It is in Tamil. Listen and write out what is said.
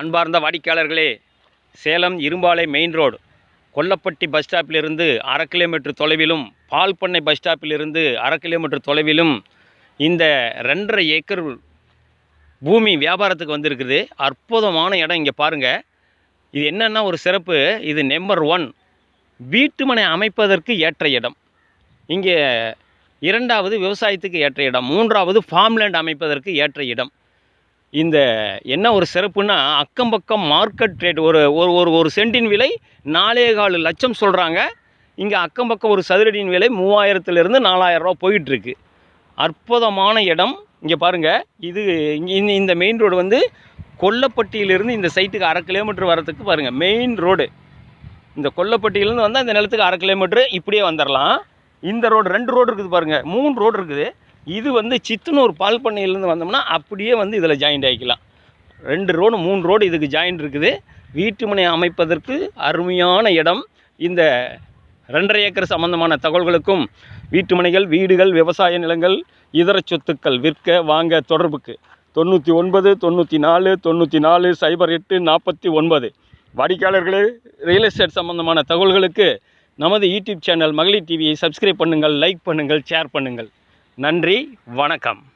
அன்பார்ந்த வாடிக்கையாளர்களே சேலம் இரும்பாலை மெயின் ரோடு கொல்லப்பட்டி பஸ் ஸ்டாப்பிலிருந்து அரை கிலோமீட்டர் தொலைவிலும் பால் பண்ணை பஸ் ஸ்டாப்பிலிருந்து அரை கிலோமீட்டர் தொலைவிலும் இந்த ரெண்டரை ஏக்கர் பூமி வியாபாரத்துக்கு வந்திருக்குது. அற்புதமான இடம் இங்கே பாருங்கள் இது என்னென்னா ஒரு சிறப்பு. இது நம்பர் ஒன் வீட்டுமனை அமைப்பதற்கு ஏற்ற இடம். இங்கே இரண்டாவது விவசாயத்துக்கு ஏற்ற இடம். மூன்றாவது ஃபார்ம்லேண்ட் அமைப்பதற்கு ஏற்ற இடம். இந்த என்ன ஒரு சிறப்புன்னா அக்கம் பக்கம் மார்க்கெட் ரேட் ஒரு ஒரு ஒரு ஒரு சென்டின் விலை நாலே கால் லட்சம் சொல்கிறாங்க இங்கே அக்கம் பக்கம் ஒரு சதுரடியின் விலை மூவாயிரத்துலேருந்து நாலாயிரம் ரூபா போயிட்டுருக்கு. அற்புதமான இடம். இங்கே பாருங்கள் இது இங்கே இந்த இந்த மெயின் ரோடு வந்து கொல்லப்பட்டியிலிருந்து இந்த சைட்டுக்கு அரை கிலோமீட்டர் வரத்துக்கு பாருங்கள் மெயின் ரோடு இந்த கொல்லப்பட்டியிலேருந்து வந்தால் இந்த நிலத்துக்கு அரை கிலோமீட்டர் இப்படியே வந்துடலாம் இந்த ரோடு ரெண்டு ரோடு இருக்குது பாருங்கள் மூணு ரோடு இருக்குது. இது வந்து சித்தனூர் பால் பண்ணையிலேருந்து வந்தோம்னா அப்படியே வந்து இதில் ஜாயிண்ட் ஆகிக்கலாம். ரெண்டு ரோடு மூணு ரோடு இதுக்கு ஜாயிண்ட் இருக்குது. வீட்டுமனை அமைப்பதற்கு அருமையான இடம். இந்த ரெண்டரை ஏக்கர் சம்பந்தமான தகவல்களுக்கும் வீட்டுமனைகள் வீடுகள் விவசாய நிலங்கள் இதர சொத்துக்கள் விற்க வாங்க தொடர்புக்கு. தொண்ணூற்றி ஒன்பது தொண்ணூற்றி நாலு தொண்ணூற்றி நாலு சைபர் எட்டு நாற்பத்தி ஒன்பது. வாடிக்கையாளர்களே ரியல் எஸ்டேட் சம்பந்தமான தகவல்களுக்கு நமது யூடியூப் சேனல் மகளிர் டிவியை சப்ஸ்கிரைப் பண்ணுங்கள் லைக் பண்ணுங்கள் ஷேர் பண்ணுங்கள். நன்றி வணக்கம்.